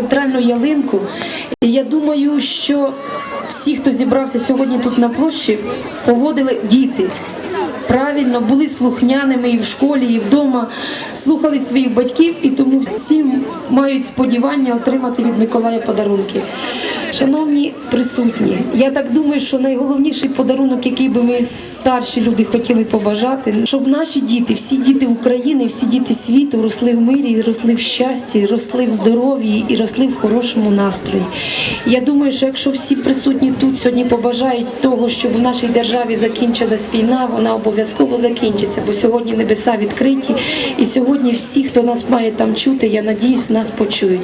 центральну ялинку. І я думаю, що всі, хто зібрався сьогодні тут на площі, поводили діти. Правильно, були слухняними і в школі, і вдома, слухали своїх батьків, і тому всі мають сподівання отримати від Миколая подарунки. Шановні присутні, я так думаю, що найголовніший подарунок, який би ми старші люди хотіли побажати, щоб наші діти, всі діти України, всі діти світу росли в мирі, росли в щасті, росли в здоров'ї і росли в хорошому настрої. Я думаю, що якщо всі присутні тут сьогодні побажають того, щоб в нашій державі закінчилась війна, вона обов'язково закінчиться, бо сьогодні небеса відкриті, і сьогодні всі, хто нас має там чути, я надіюсь, нас почують.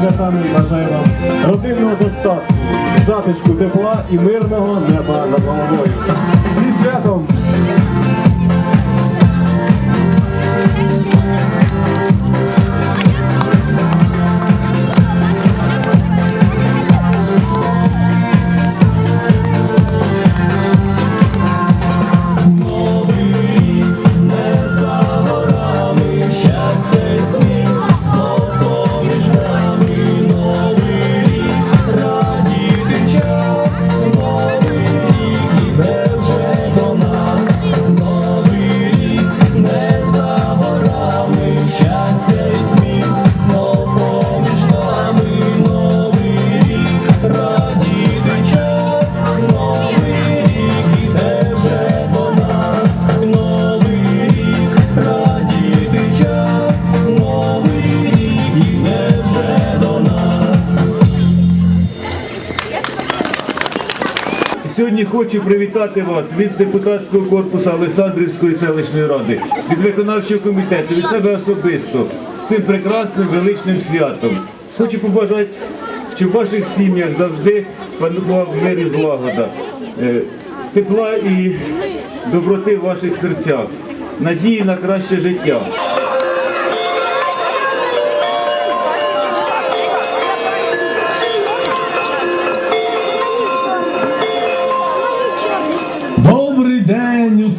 Святами. Бажаю вам родинного достатку, затишку, тепла і мирного неба над головою. Зі святом! Хочу привітати вас від депутатського корпусу Олександрівської селищної ради, від виконавчого комітету, від себе особисто з тим прекрасним величним святом. Хочу побажати, щоб в ваших сім'ях завжди панував мир і злагода, е, тепла і доброти в ваших серцях, надії на краще життя.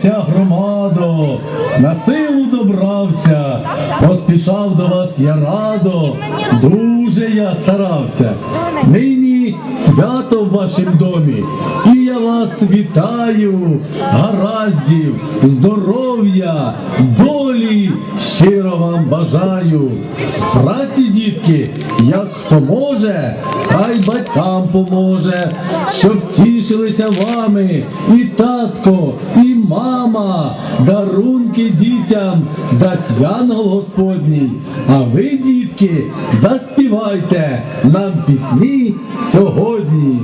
День, уся громадо, на силу добрався, поспішав до вас я радо, дуже я старався. Нині свято в вашім домі, і я вас вітаю, гараздів, здоров'я, долі, щиро вам бажаю. Праці, дітки, як хто може, хай батькам поможе, щоб тішилися вами і татко, і мама, дарунки дітям дасть янгол Господній. А ви, дітки, заспівайте нам пісні сьогодні.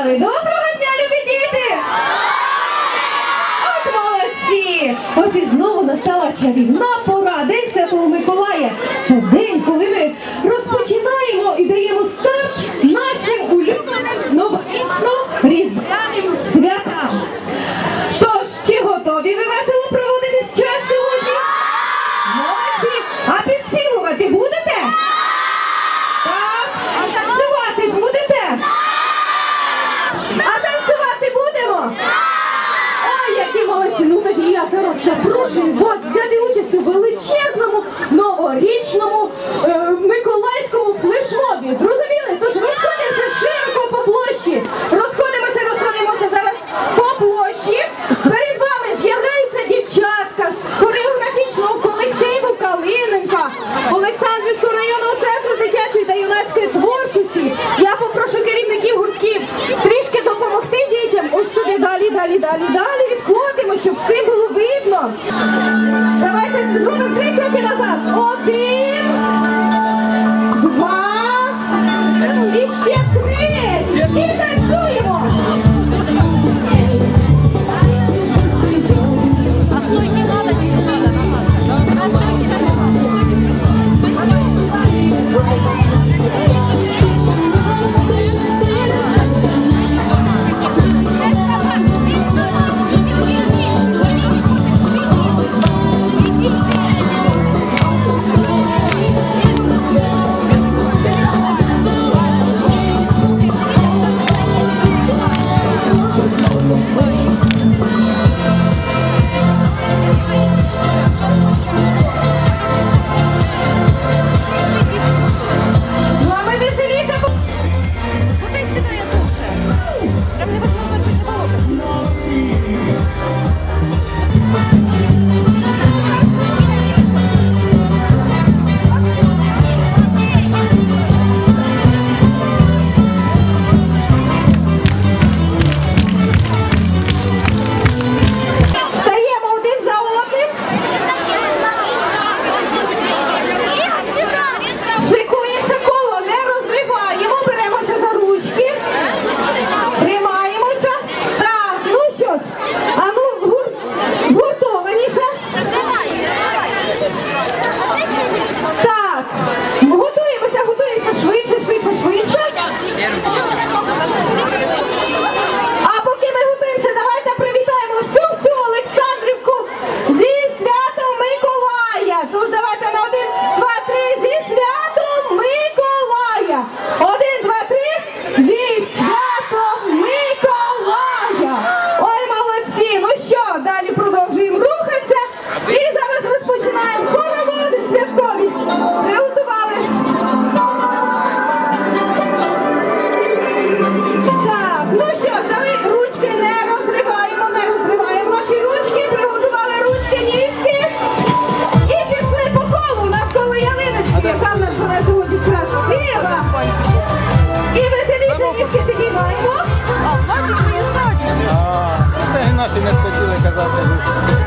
сказали доброго дня, любі діти! От молодці! Ось і знову настала чарівна пора. друзі. da Terra.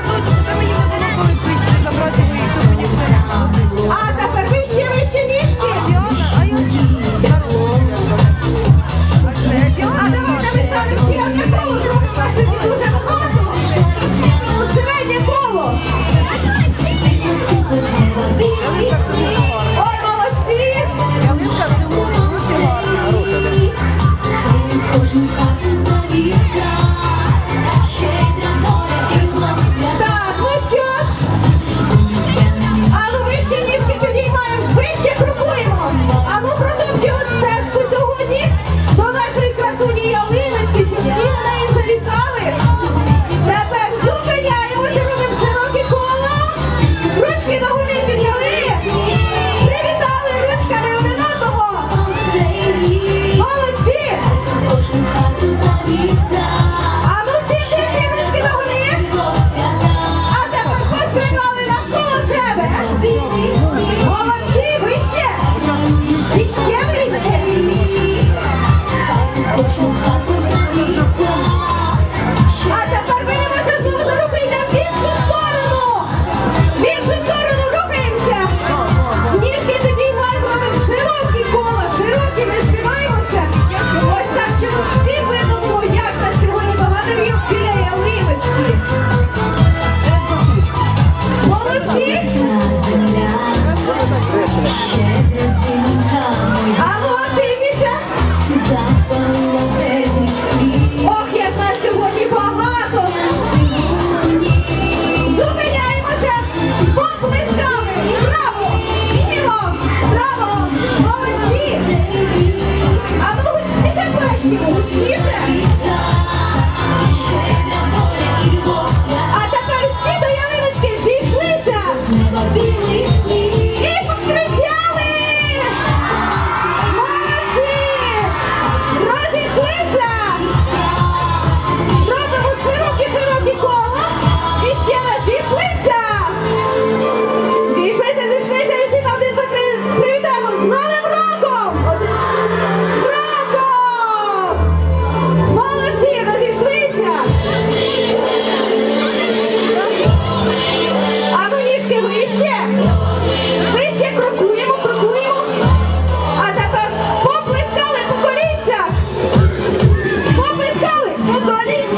Charlie!